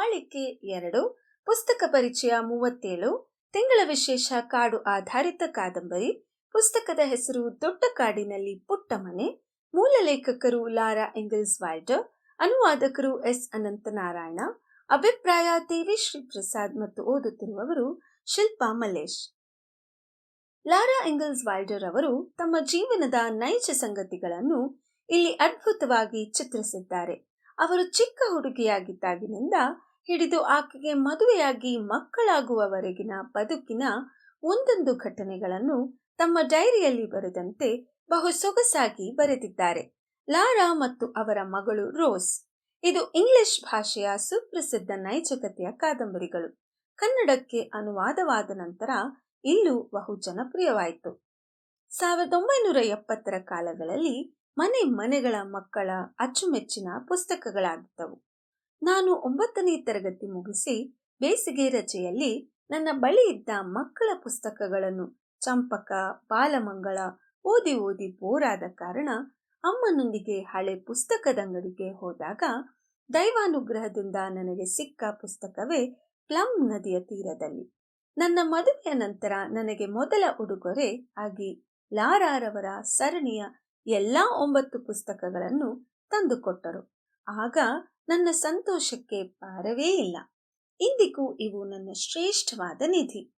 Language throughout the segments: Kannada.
ಮಾಳಿಕೆ ಎರಡು, ಪುಸ್ತಕ ಪರಿಚಯ ಮೂವತ್ತೇಳು, ತಿಂಗಳ ವಿಶೇಷ ಕಾಡು ಆಧಾರಿತ ಕಾದಂಬರಿ, ಪುಸ್ತಕದ ಹೆಸರು ದೊಡ್ಡ ಕಾಡಿನಲ್ಲಿ ಪುಟ್ಟ ಮನೆ ಮೂಲ ಲೇಖಕರು ಲಾರಾ ಎಂಗಲ್ಸ್ ವಾಲ್ಡರ್ ಅನುವಾದಕರು ಎಸ್ ಅನಂತನಾರಾಯಣ, ಅಭಿಪ್ರಾಯ ದೇವಿ ಶ್ರೀ ಪ್ರಸಾದ್ ಮತ್ತು ಓದುತ್ತಿರುವವರು Shilpa Mallesh. Laura Ingalls Wilder ಅವರು ತಮ್ಮ ಜೀವನದ ನೈಜ ಸಂಗತಿಗಳನ್ನು ಇಲ್ಲಿ ಅದ್ಭುತವಾಗಿ ಚಿತ್ರಿಸಿದ್ದಾರೆ. ಅವರು ಚಿಕ್ಕ ಹುಡುಗಿಯಾಗಿದ್ದಾಗಿನಿಂದ ಹಿಡಿದು ಆಕೆಗೆ ಮದುವೆಯಾಗಿ ಮಕ್ಕಳಾಗುವವರೆಗಿನ ಬದುಕಿನ ಒಂದೊಂದು ಘಟನೆಗಳನ್ನು ತಮ್ಮ ಡೈರಿಯಲ್ಲಿ ಬರೆದಂತೆ ಬಹು ಸೊಗಸಾಗಿ ಬರೆದಿದ್ದಾರೆ. ಲಾರಾ ಮತ್ತು ಅವರ ಮಗಳು ರೋಸ್. ಇದು ಇಂಗ್ಲಿಷ್ ಭಾಷೆಯ ಸುಪ್ರಸಿದ್ಧ ನೈಜಕತೆಯ ಕಾದಂಬರಿಗಳು. ಕನ್ನಡಕ್ಕೆ ಅನುವಾದವಾದ ನಂತರ ಇಲ್ಲೂ ಬಹು ಜನಪ್ರಿಯವಾಯಿತು. ಸಾವಿರದ ಒಂಬೈನೂರ ಎಪ್ಪತ್ತರ ಕಾಲಗಳಲ್ಲಿ ಮನೆ ಮನೆಗಳ ಮಕ್ಕಳ ಅಚ್ಚುಮೆಚ್ಚಿನ ಪುಸ್ತಕಗಳಾಗಿದ್ದವು. ನಾನು ಒಂಬತ್ತನೇ ತರಗತಿ ಮುಗಿಸಿ ಬೇಸಿಗೆ ರಜೆಯಲ್ಲಿ ನನ್ನ ಬಳಿ ಇದ್ದ ಮಕ್ಕಳ ಪುಸ್ತಕಗಳನ್ನು ಚಂಪಕ, ಬಾಲಮಂಗಳ, ಓದಿ ಓದಿ ಬೋರಾದ ಕಾರಣ ಅಮ್ಮನೊಂದಿಗೆ ಹಳೆ ಪುಸ್ತಕದ ಅಂಗಡಿಗೆ ಹೋದಾಗ ದೈವಾನುಗ್ರಹದಿಂದ ನನಗೆ ಸಿಕ್ಕ ಪುಸ್ತಕವೇ ಪ್ಲಮ್ ನದಿಯ ತೀರದಲ್ಲಿ. ನನ್ನ ಮದುವೆಯ ನಂತರ ನನಗೆ ಮೊದಲ ಉಡುಗೊರೆ ಆಗಿ ಲಾರಾರವರ ಸರಣಿಯ ಎಲ್ಲಾ ಒಂಬತ್ತು ಪುಸ್ತಕಗಳನ್ನು ತಂದುಕೊಟ್ಟರು. ಆಗ ನನ್ನ ಸಂತೋಷಕ್ಕೆ ಪಾರವೇ ಇಲ್ಲ. ಇಂದಿಗೂ ಇವು ನನ್ನ ಶ್ರೇಷ್ಠವಾದ ನಿಧಿ.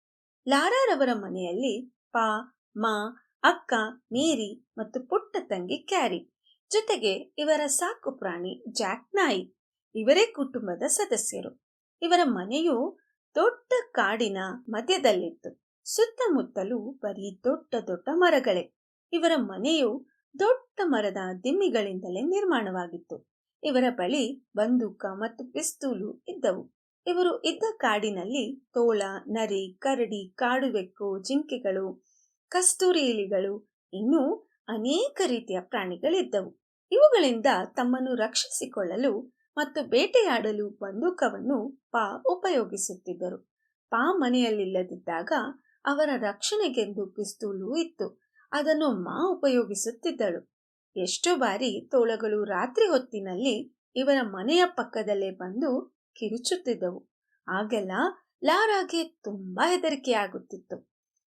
ಲಾರಾರವರ ಮನೆಯಲ್ಲಿ ಪಾ, ಮಾ, ಅಕ್ಕ, ಮೇರಿ ಮತ್ತು ಪುಟ್ಟ ತಂಗಿ ಕ್ಯಾರಿ. ಜೊತೆಗೆ ಇವರ ಸಾಕು ಪ್ರಾಣಿ ಜಾಕ್ ನಾಯಿ. ಇವರೇ ಕುಟುಂಬದ ಸದಸ್ಯರು. ಇವರ ಮನೆಯು ದೊಡ್ಡ ಕಾಡಿನ ಮಧ್ಯದಲ್ಲಿತ್ತು. ಸುತ್ತಮುತ್ತಲೂ ಬರೀ ದೊಡ್ಡ ದೊಡ್ಡ ಮರಗಳೇ. ಇವರ ಮನೆಯು ದೊಡ್ಡ ಮರದ ದಿಮ್ಮಿಗಳಿಂದಲೇ ನಿರ್ಮಾಣವಾಗಿತ್ತು. ಇವರ ಬಳಿ ಬಂದೂಕ ಮತ್ತು ಪಿಸ್ತೂಲು ಇದ್ದವು. ಇವರು ಇದ್ದ ಕಾಡಿನಲ್ಲಿ ತೋಳ, ನರಿ, ಕರಡಿ, ಕಾಡುವೆಕ್ಕು, ಜಿಂಕೆಗಳು ಕಸ್ತೂರಿ ಇಲಿಗಳು ಇನ್ನೂ ಅನೇಕ ರೀತಿಯ ಪ್ರಾಣಿಗಳಿದ್ದವು. ಇವುಗಳಿಂದ ತಮ್ಮನ್ನು ರಕ್ಷಿಸಿಕೊಳ್ಳಲು ಮತ್ತು ಬೇಟೆಯಾಡಲು ಬಂದೂಕವನ್ನು ಪಾ ಉಪಯೋಗಿಸುತ್ತಿದ್ದರು. ಪಾ ಮನೆಯಲ್ಲಿಲ್ಲದಿದ್ದಾಗ ಅವರ ರಕ್ಷಣೆಗೆಂದು ಪಿಸ್ತೂಲು ಇತ್ತು. ಅದನ್ನು ಮಾ ಉಪಯೋಗಿಸುತ್ತಿದ್ದಳು. ಎಷ್ಟೋ ಬಾರಿ ತೋಳಗಳು ರಾತ್ರಿ ಹೊತ್ತಿನಲ್ಲಿ ಇವರ ಮನೆಯ ಪಕ್ಕದಲ್ಲೇ ಬಂದು ಕಿರುಚುತ್ತಿದ್ದವು. ಆಗೆಲ್ಲ ಲಾರಾಗೆ ತುಂಬಾ ಹೆದರಿಕೆಯಾಗುತ್ತಿತ್ತು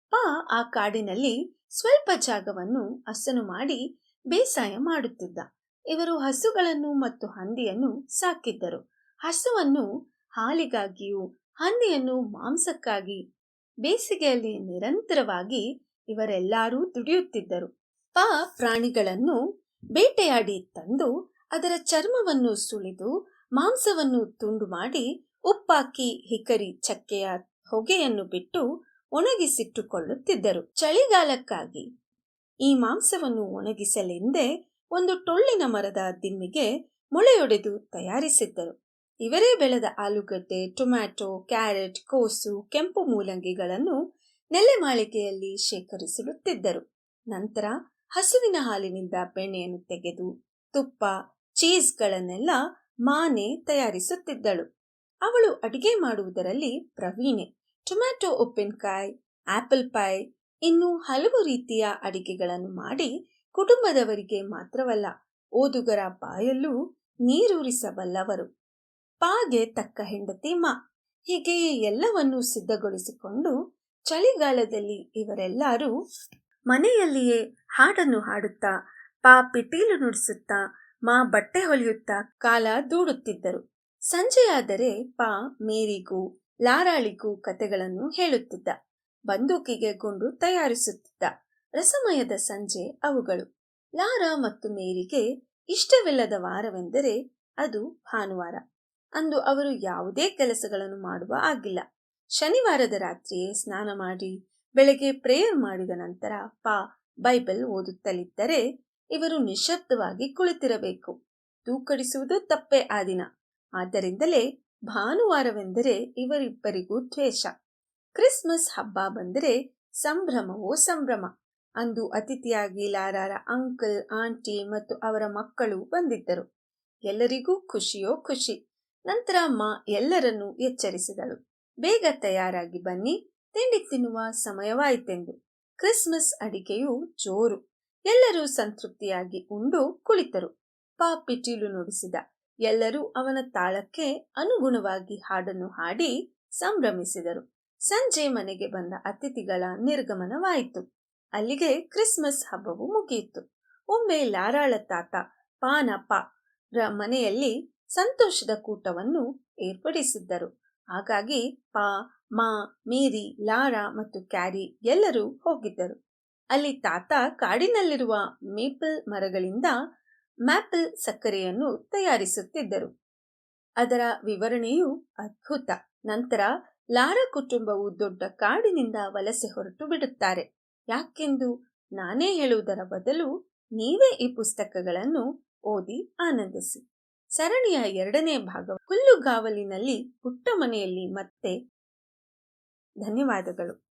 ಪಾ ಆ ಕಾಡಿನಲ್ಲಿ ಸ್ವಲ್ಪ ಜಾಗವನ್ನು ಹಸನು ಮಾಡಿ ಬೇಸಾಯ ಮಾಡುತ್ತಿದ್ದ. ಇವರು ಹಸುಗಳನ್ನು ಮತ್ತು ಹಂದಿಯನ್ನು ಸಾಕಿದ್ದರು. ಹಸುವನ್ನು ಹಾಲಿಗಾಗಿಯೂ ಹಂದಿಯನ್ನು ಮಾಂಸಕ್ಕಾಗಿ ಬೇಸಿಗೆಯಲ್ಲಿ ನಿರಂತರವಾಗಿ ಇವರೆಲ್ಲರೂ ದುಡಿಯುತ್ತಿದ್ದರು. ಪಾ ಪ್ರಾಣಿಗಳನ್ನು ಬೇಟೆಯಾಡಿ ತಂದು ಅದರ ಚರ್ಮವನ್ನು ಸುಳಿದು ಮಾಂಸವನ್ನು ತುಂಡು ಮಾಡಿ ಉಪ್ಪಾಕಿ ಹಿಕರಿ ಚಕ್ಕೆಯ ಹೊಗೆಯನ್ನು ಬಿಟ್ಟು ಒಣಗಿಸಿಟ್ಟುಕೊಳ್ಳುತ್ತಿದ್ದರು. ಚಳಿಗಾಲಕ್ಕಾಗಿ ಈ ಮಾಂಸವನ್ನು ಒಣಗಿಸಲೆಂದೇ ಒಂದು ಟೊಳ್ಳಿನ ಮರದ ದಿಮ್ಮಿಗೆ ಮೊಳೆಯೊಡೆದು ತಯಾರಿಸಿದ್ದರು. ಇವರೇ ಬೆಳೆದ ಆಲೂಗಡ್ಡೆ, ಟೊಮ್ಯಾಟೊ, ಕ್ಯಾರೆಟ್, ಕೋಸು, ಕೆಂಪು ಮೂಲಂಗಿಗಳನ್ನು ನೆಲೆಮಾಳಿಗೆಯಲ್ಲಿ ಶೇಖರಿಸಿಡುತ್ತಿದ್ದರು. ನಂತರ ಹಸುವಿನ ಹಾಲಿನಿಂದ ಬೆಣ್ಣೆಯನ್ನು ತೆಗೆದು ತುಪ್ಪ ಚೀಸ್ಗಳನ್ನೆಲ್ಲ ಮಾನೆ ತಯಾರಿಸುತ್ತಿದ್ದಳು. ಅವಳು ಅಡಿಗೆ ಮಾಡುವುದರಲ್ಲಿ ಪ್ರವೀಣೆ ಟೊಮ್ಯಾಟೊ ಉಪ್ಪಿನಕಾಯಿ ಆಪಲ್ ಪೈ ಇನ್ನು ಹಲವು ರೀತಿಯ ಅಡಿಗೆಗಳನ್ನು ಮಾಡಿ ಕುಟುಂಬದವರಿಗೆ ಮಾತ್ರವಲ್ಲ, ಓದುಗರ ಬಾಯಲ್ಲೂ ನೀರೂರಿಸಬಲ್ಲವರು. ಪಾಗೆ ತಕ್ಕ ಹೆಂಡತಿ ಮಾ. ಹೀಗೆಯೇ ಎಲ್ಲವನ್ನೂ ಸಿದ್ಧಗೊಳಿಸಿಕೊಂಡು ಚಳಿಗಾಲದಲ್ಲಿ ಇವರೆಲ್ಲರೂ ಮನೆಯಲ್ಲಿಯೇ ಹಾಡನ್ನು ಹಾಡುತ್ತಾ, ಪಾ ಪಿಟೀಲು ನುಡಿಸುತ್ತಾ, ಮಾ ಬಟ್ಟೆ ಹೊಲಿಯುತ್ತಾ ಕಾಲ ದೂಡುತ್ತಿದ್ದರು. ಸಂಜೆಯಾದರೆ ಪಾ ಮೇರಿಗೂ, ಲಾರಾಳಿಗೂ ಕತೆಗಳನ್ನು ಹೇಳುತ್ತಿದ್ದ. ಬಂದೂಕಿಗೆ ಗುಂಡು ತಯಾರಿಸುತ್ತಿದ್ದ. ರಸಮಯದ ಸಂಜೆ ಅವುಗಳು. ಲಾರಾ ಮತ್ತು ಮೇರಿಗೆ ಇಷ್ಟವಿಲ್ಲದ ವಾರವೆಂದರೆ ಅದು ಭಾನುವಾರ. ಅಂದು ಅವರು ಯಾವುದೇ ಕೆಲಸಗಳನ್ನು ಮಾಡುವ ಆಗಿಲ್ಲ. ಶನಿವಾರದ ರಾತ್ರಿಯೇ ಸ್ನಾನ ಮಾಡಿ ಬೆಳಗ್ಗೆ ಪ್ರೇಯರ್ ಮಾಡಿದ ನಂತರ ಪಾ ಬೈಬಲ್ ಓದುತ್ತಲಿದ್ದರೆ ಇವರು ನಿಶಬ್ದವಾಗಿ ಕುಳಿತಿರಬೇಕು. ತೂಕಡಿಸುವುದು ತಪ್ಪೇ ಆ ದಿನ. ಆದ್ದರಿಂದಲೇ ಭಾನುವಾರವೆಂದರೆ ಇವರಿಬ್ಬರಿಗೂ ದ್ವೇಷ. ಕ್ರಿಸ್ಮಸ್ ಹಬ್ಬ ಬಂದರೆ ಸಂಭ್ರಮವೋ ಸಂಭ್ರಮ. ಅಂದು ಅತಿಥಿಯಾಗಿ ಲಾರಾರ ಅಂಕಲ್, ಆಂಟಿ ಮತ್ತು ಅವರ ಮಕ್ಕಳು ಬಂದಿದ್ದರು. ಎಲ್ಲರಿಗೂ ಖುಷಿಯೋ ಖುಷಿ. ನಂತರ ಮಾ ಎಲ್ಲರನ್ನೂ ಎಚ್ಚರಿಸಿದಳು. ಬೇಗ ತಯಾರಾಗಿ ಬನ್ನಿ. ತಿಂಡಿ ತಿನ್ನುವ ಸಮಯವಾಯಿತೆಂದು. ಕ್ರಿಸ್ಮಸ್ ಅಡಿಕೆಯು ಜೋರು. ಎಲ್ಲರೂ ಸಂತೃಪ್ತಿಯಾಗಿ ಉಂಡು ಕುಳಿತರು. ಪಾಪಿಟೀಲು ನುಡಿಸಿದ. ಎಲ್ಲರೂ ಅವನ ತಾಳಕ್ಕೆ ಅನುಗುಣವಾಗಿ ಹಾಡನ್ನು ಹಾಡಿ ಸಂಭ್ರಮಿಸಿದರು. ಸಂಜೆ ಮನೆಗೆ ಬಂದ ಅತಿಥಿಗಳ ನಿರ್ಗಮನವಾಯಿತು. ಅಲ್ಲಿಗೆ ಕ್ರಿಸ್ಮಸ್ ಹಬ್ಬವು ಮುಗಿಯಿತು. ಒಮ್ಮೆ ಲಾರಾಳ ತಾತ, ಪಾನಪ್ಪ ರ ಮನೆಯಲ್ಲಿ ಸಂತೋಷದ ಕೂಟವನ್ನು ಏರ್ಪಡಿಸಿದ್ದರು. ಹಾಗಾಗಿ ಪಾ, ಮಾ, ಮೀರಿ, ಲಾರಾ ಮತ್ತು ಕ್ಯಾರಿ ಎಲ್ಲರೂ ಹೋಗಿದ್ದರು. ಅಲ್ಲಿ ತಾತ ಕಾಡಿನಲ್ಲಿರುವ ಮೇಪಲ್ ಮರಗಳಿಂದ ಮ್ಯಾಪಲ್ ಸಕ್ಕರೆಯನ್ನು ತಯಾರಿಸುತ್ತಿದ್ದರು. ಅದರ ವಿವರಣೆಯು ಅದ್ಭುತ. ನಂತರ ಲಾರ ಕುಟುಂಬವು ದೊಡ್ಡ ಕಾಡಿನಿಂದ ವಲಸೆ ಹೊರಟು ಬಿಡುತ್ತಾರೆ. ಯಾಕೆಂದು ನಾನೇ ಹೇಳುವುದರ ಬದಲು ನೀವೇ ಈ ಪುಸ್ತಕಗಳನ್ನು ಓದಿ ಆನಂದಿಸಿ. ಸರಣಿಯ ಎರಡನೇ ಭಾಗ ಹುಲ್ಲುಗಾವಲಿನಲ್ಲಿ ಪುಟ್ಟ ಮನೆಯಲ್ಲಿ ಮತ್ತೆ ಧನ್ಯವಾದಗಳು.